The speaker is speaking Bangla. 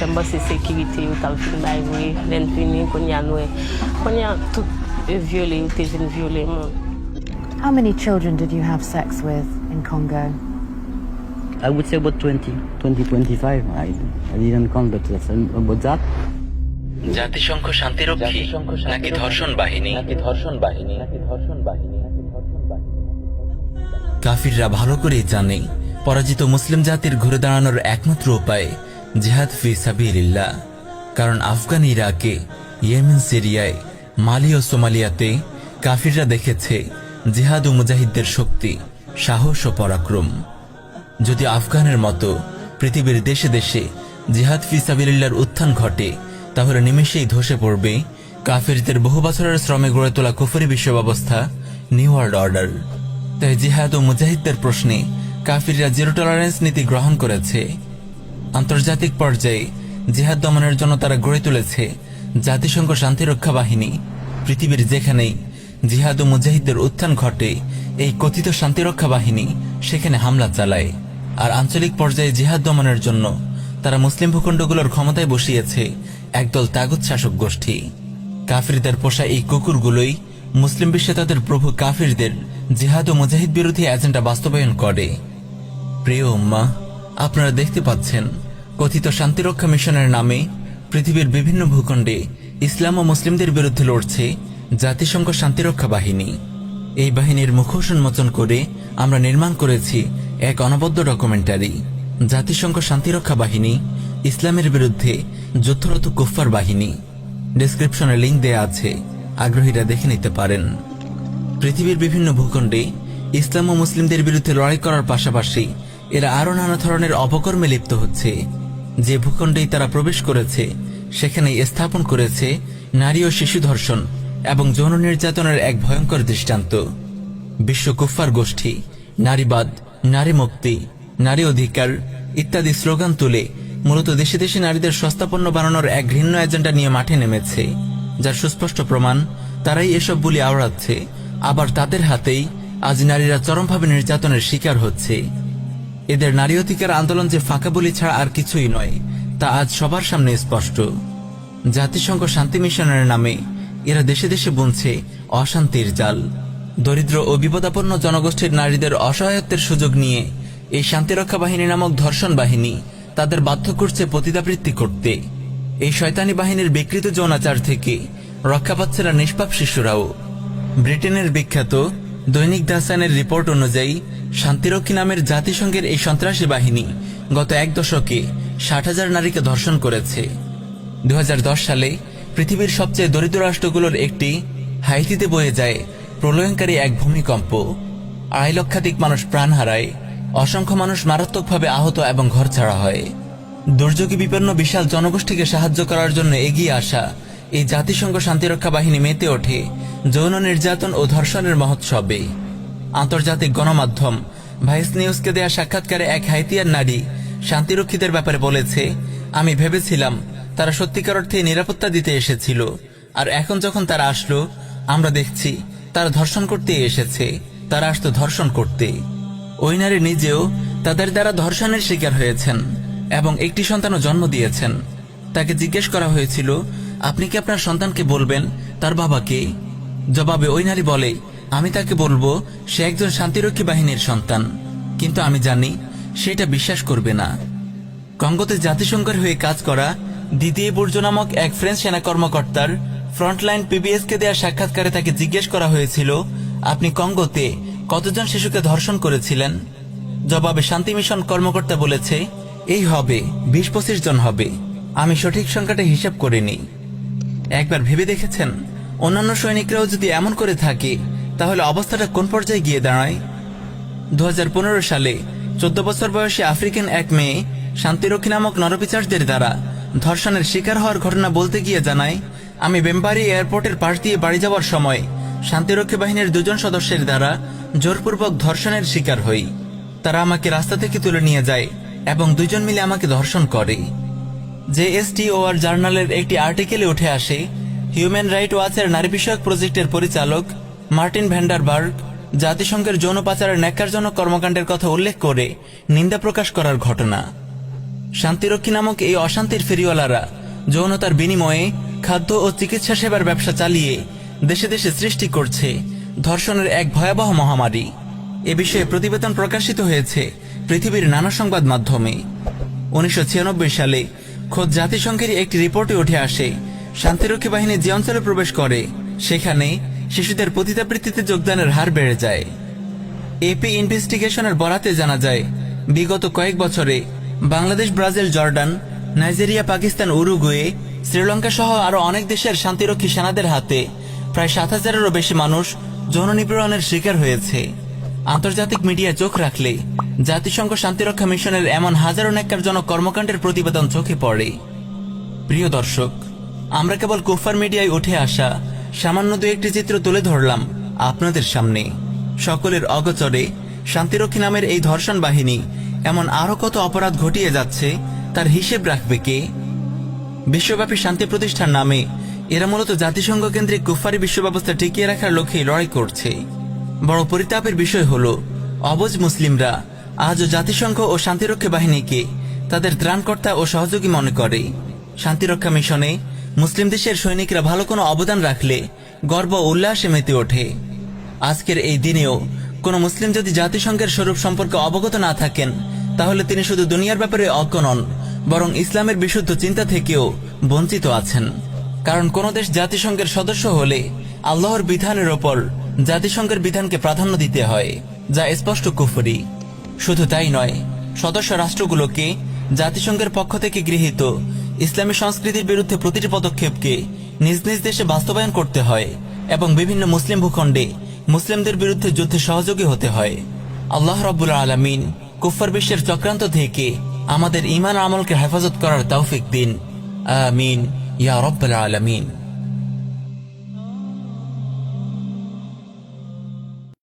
jamba se sécurité ou tal fin bay oui len fini ko nyanwe ko nya tout e violé ou te vin violé mon How many children did you have sex with in Congo? I would say about 20, 20, 25. I, I didn't count, but that's about that. জাতিসংঘ শান্তিরক্ষী নাকি ধর্ষণ বাহিনী নাকি ধর্ষণ বাহিনী নাকি ধর্ষণ বাহিনী কাফিররা ভালো করেই জানে পরাজিত মুসলিম জাতির ঘুরে দাঁড়ানোর একমাত্র উপায় জিহাদ ফি সাবিলিল্লাহ। কারণ আফগান ইরাকে, ইয়েমেন সিরিয়ায়, মালি ও সোমালিয়াতে কাফিররা দেখেছে জিহাদ ও মুজাহিদদের শক্তি, সাহস ও পরাক্রম। যদি আফগানের মতো পৃথিবীর দেশে দেশে জিহাদ ফিসাবিল্লার উত্থান ঘটে, তাহলে নিমেষেই ধসে পড়বে কাফিরদের বহু বছরের শ্রমে গড়ে তোলা কুফরি বিশ্ব ব্যবস্থা নিউ ওয়ার্ল্ড অর্ডার। তাই জিহাদ ও মুজাহিদদের প্রশ্নে কাফিররা জিরো টলারেন্স নীতি গ্রহণ করেছে। আন্তর্জাতিক পর্যায়ে জিহাদ দমনের জন্য তারা গড়ে তুলেছে জাতিসংঘ শান্তিরক্ষা বাহিনী। পৃথিবীর যেখানেই জিহাদ ও মুজাহিদদের উত্থান ঘটে, এই কথিত শান্তিরক্ষা বাহিনী সেখানে হামলা চালায়। আর আঞ্চলিক পর্যায়ে জিহাদ দমনের জন্য তারা মুসলিম ভূখণ্ডগুলোর ক্ষমতায় বসিয়েছে একদল তাগুত শাসক গোষ্ঠী। কাফিরদের পোষা এই কুকুরগুলোই মুসলিম বিশ্বে তাদের প্রভু কাফিরদের জিহাদ ও মুজাহিদ বিরোধী এজেন্ডা বাস্তবায়ন করে। প্রিয় উম্মা, আপনারা দেখতে পাচ্ছেন কথিত শান্তিরক্ষা মিশনের নামে পৃথিবীর বিভিন্ন ভূখণ্ডে ইসলাম ও মুসলিমদের বিরুদ্ধে লড়ছে জাতিসংঘ শান্তিরক্ষা বাহিনী। এই বাহিনীর মুখোশ উন্মোচন করে আমরা নির্মাণ করেছি এক অনবদ্য ডকুমেন্টারি। জাতিসংঘ শান্তিরক্ষা বাহিনী ইসলামের বিরুদ্ধে যুদ্ধরত কুফফার বাহিনী। ডেসক্রিপশনে লিঙ্ক দেয়া আছে, আগ্রহীরা দেখে নিতে পারেন। পৃথিবীর বিভিন্ন ভূখণ্ডে ইসলাম ও মুসলিমদের বিরুদ্ধে লড়াই করার পাশাপাশি এরা আরও নানা ধরনের অপকর্মে লিপ্ত হচ্ছে। যে ভূখণ্ডেই তারা প্রবেশ করেছে, সেখানে স্থাপন করেছে নারী ও শিশু ধর্ষণ এবং যৌন নির্যাতনের এক ভয়ঙ্কর দৃষ্টান্ত। বিশ্ব কুফফার গোষ্ঠী, নারীবাদ, নারী মুক্তি, নারী অধিকার ইত্যাদি স্লোগান তুলে মূলত দেশে দেশে নারীদের সস্তাপন্ন বানানোর এক ঘৃণ্য এজেন্ডা নিয়ে মাঠে নেমেছে, যার সুস্পষ্ট প্রমাণ তারাই এসব বলি আওড়াচ্ছে, আবার তাদের হাতেই আজ নারীরা চরমভাবে নির্যাতনের শিকার হচ্ছে। এদের নারী অধিকার আন্দোলন যে ফাঁকা বলি ছাড়া আর কিছুই নয়, তা আজ সবার সামনে স্পষ্ট। জাতিসংঘ শান্তি মিশনের নামে এরা দেশে দেশে বুনছে অশান্তির জাল। দরিদ্র ও বিপদাপন্ন জনগোষ্ঠীর নারীদের অসহায়ত্বের সুযোগ নিয়ে এই শান্তিরক্ষা বাহিনী নামক ধর্ষণ বাহিনী তাদের বাধ্য করছে পতিতাবৃত্তি করতে। এই শয়তানি বাহিনীর বিকৃত যৌনাচার থেকে রক্ষা পাচ্ছে না নিষ্পাপ শিশুরাও। ব্রিটেনের বিখ্যাত দৈনিক দাসানের রিপোর্ট অনুযায়ী, শান্তিরক্ষী নামের জাতিসংঘের এই সন্ত্রাসী বাহিনী গত এক দশকে ষাট হাজার নারীকে ধর্ষণ করেছে। দু হাজার দশ সালে পৃথিবীর সবচেয়ে দরিদ্র রাষ্ট্রগুলোর একটি হাইতিতে বয়ে যায় প্রলয়ঙ্কারী এক ভূমিকম্প। আড়াই লক্ষাধিক মানুষ প্রাণ হারায়, অসংখ্য মানুষ মারাত্মকভাবে আহত এবং ঘরছাড়া হয়। দুর্যোগে বিপন্ন বিশাল জনগোষ্ঠীকে সাহায্য করার জন্য এগিয়ে আসা এই জাতিসংঘ শান্তিরক্ষা বাহিনী মেতে ওঠে, যৌন নির্যাতন ও ধর্ষণের মহোৎসবে। আন্তর্জাতিক গণমাধ্যম ভাইস নিউজকে দেয়া সাক্ষাৎকারে এক হাইতিয়ার নারী শান্তিরক্ষীদের ব্যাপারে বলেছে, আমি ভেবেছিলাম তারা সত্যিকার অর্থে নিরাপত্তা দিতে এসেছিল, আর এখন যখন তারা আসলো, আমরা দেখছি তারা ধর্ষণ করতেই এসেছে, তারা আসতো ধর্ষণ করতে। ওই নারী নিজেও তাদের দ্বারা ধর্ষণের শিকার হয়েছেন এবং একটি সন্তানও জন্ম দিয়েছেন। তাকে জিজ্ঞেস করা হয়েছিল আপনি কি আপনার সন্তানকে বলবেন, তার বাবাকে জবাবে ওই নারী বলে, আমি তাকে বলব, সে একজন শান্তিরক্ষী বাহিনীর সন্তান। কিন্তু আমি জানি, সেটা বিশ্বাস করবে না। কঙ্গোতে জাতিসংঘের হয়ে কাজ করা দ্বিতীয় বুর্জ নামক এক ফ্রেঞ্চ সেনা কর্মকর্তার ফ্রন্টলাইন পিবিএস কে দেওয়া সাক্ষাৎকারে তাকে জিজ্ঞেস করা হয়েছিল, আপনি কঙ্গোতে কতজন শিশুকে ধর্ষণ করেছিলেন? জবাবে শান্তি মিশন কর্মকর্তা বলেছে, এই হবে, বিশ পঁচিশ জন হবে। আমি সঠিক সংখ্যাটা হিসাব করিনি। একবার ভেবে দেখেছেন? অন্যান্য সৈনিকরাও যদি এমন করে থাকে, তাহলে অবস্থাটা কোন পর্যায়ে গিয়ে দাঁড়ায়? দু হাজার পনেরো সালে চোদ্দ বছর বয়সী আফ্রিকান এক মেয়ে শান্তিরক্ষী নামক নরপিচারদের দ্বারা ধর্ষণের শিকার হওয়ার ঘটনা বলতে গিয়ে জানায়, আমি বেম্বারি এয়ারপোর্টের পাশ দিয়ে বাড়ি যাওয়ার সময় শান্তিরক্ষী বাহিনীর দুজন সদস্যের দ্বারা জোরপূর্বক ধর্ষণের শিকার হই। তারা আমাকে রাস্তা থেকে তুলে নিয়ে যায় এবং দুজন মিলে আমাকে ধর্ষণ করে। জেএসটিওআর জার্নালের একটি আর্টিকেলে উঠে আসে, হিউম্যান রাইট ওয়াচের নারী বিষয়ক প্রজেক্টের পরিচালক মার্টিন ভ্যান্ডারবার্গ জাতিসংঘের যৌন পাচারের ন্যাক্কারজনক কর্মকাণ্ডের কথা উল্লেখ করে নিন্দা প্রকাশ করার ঘটনা। শান্তিরক্ষী নামক এই অশান্তির ফেরিওয়ালারা যৌনতার বিনিময়ে খাদ্য ও চিকিৎসা সেবার ব্যবসা চালিয়ে দেশে দেশে সৃষ্টি করছে ধর্ষণের এক ভয়াবহ মহামারী। এ বিষয়ে প্রতিবেদন প্রকাশিত হয়েছে পৃথিবীর নানা সংবাদ মাধ্যমে। উনিশশো ছিয়ানব্বই সালে খোদ জাতিসংঘের একটি রিপোর্টে উঠে আসে, শান্তিরক্ষী বাহিনী যে অঞ্চলে প্রবেশ করে, সেখানে শিশুদের পতিতাবৃত্তিতে যোগদানের হার বেড়ে যায়। এপি ইনভেস্টিগেশনের বরাতে জানা যায়, বিগত কয়েক বছরে Bangladesh, Brazil, Jordan, Nigeria, Pakistan, Uruguay Sri Lanka সহ আরও অনেক দেশের শান্তিরক্ষী সেনাদের হাতে প্রায় সাত হাজারেরও বেশি মানুষ যৌন নিপীড়নের শিকার হয়েছে। আন্তর্জাতিক মিডিয়ায় চোখ রাখলে, জাতিসংঘ শান্তিরক্ষা মিশনের এমন হাজারো ন্যাক্কারজনক কর্মকাণ্ডের প্রতিবেদন চোখে পড়ে। প্রিয় দর্শক, আমরা কেবল কুফার মিডিয়ায় উঠে আসা সামান্য দু একটি চিত্র তুলে ধরলাম আপনাদের সামনে। সকলের অগচরে শান্তিরক্ষী নামের এই ধর্ষণ বাহিনী এমন আরও কত অপরাধ ঘটিয়ে যাচ্ছে, তার হিসেব রাখবে কে? বিশ্বব্যাপী শান্তি প্রতিষ্ঠার নামে এরা মূলত জাতিসংঘ কেন্দ্রিক কুফারি বিশ্ব ব্যবস্থা টিকিয়ে রাখার লক্ষ্যে লড়াই করছে। বড় পরিতাপের বিষয় হল, অবজ মুসলিমরা আজও জাতিসংঘ ও শান্তিরক্ষা বাহিনীকে তাদের ত্রাণকর্তা ও সহযোগী মনে করে। শান্তিরক্ষা মিশনে মুসলিম দেশের সৈনিকরা ভালো কোনো অবদান রাখলে গর্ব উল্লাসে মেতে ওঠে। আজকের এই দিনেও কোনো মুসলিম যদি জাতিসংঘের স্বরূপ সম্পর্কে অবগত না থাকেন, তাহলে তিনি শুধু দুনিয়ার ব্যাপারে অজ্ঞ নন, বরং ইসলামের বিশুদ্ধ চিন্তা থেকেও বঞ্চিত আছেন। কারণ কোন দেশ জাতিসংঘের সদস্য হলে আল্লাহর বিধানের ওপর জাতিসংঘের বিধানকে প্রাধান্য দিতে হয়, যা স্পষ্ট কুফরি। শুধু তাই নয়, সদস্য রাষ্ট্রগুলোকে জাতিসংঘের পক্ষ থেকে গৃহীত ইসলামী সংস্কৃতির বিরুদ্ধে প্রতিটি পদক্ষেপকে নিজ নিজ দেশে বাস্তবায়ন করতে হয় এবং বিভিন্ন মুসলিম ভূখণ্ডে মুসলিমদের বিরুদ্ধে যুদ্ধে সহযোগী হতে হয়। আল্লাহ রব্বুল আলমিন কুফার বিশ্বের চক্রান্ত থেকে আমাদের ইমান আমলকে হেফাজত করার তৌফিক দিন। আমিন। ইয়া রব্বুল আলমিন।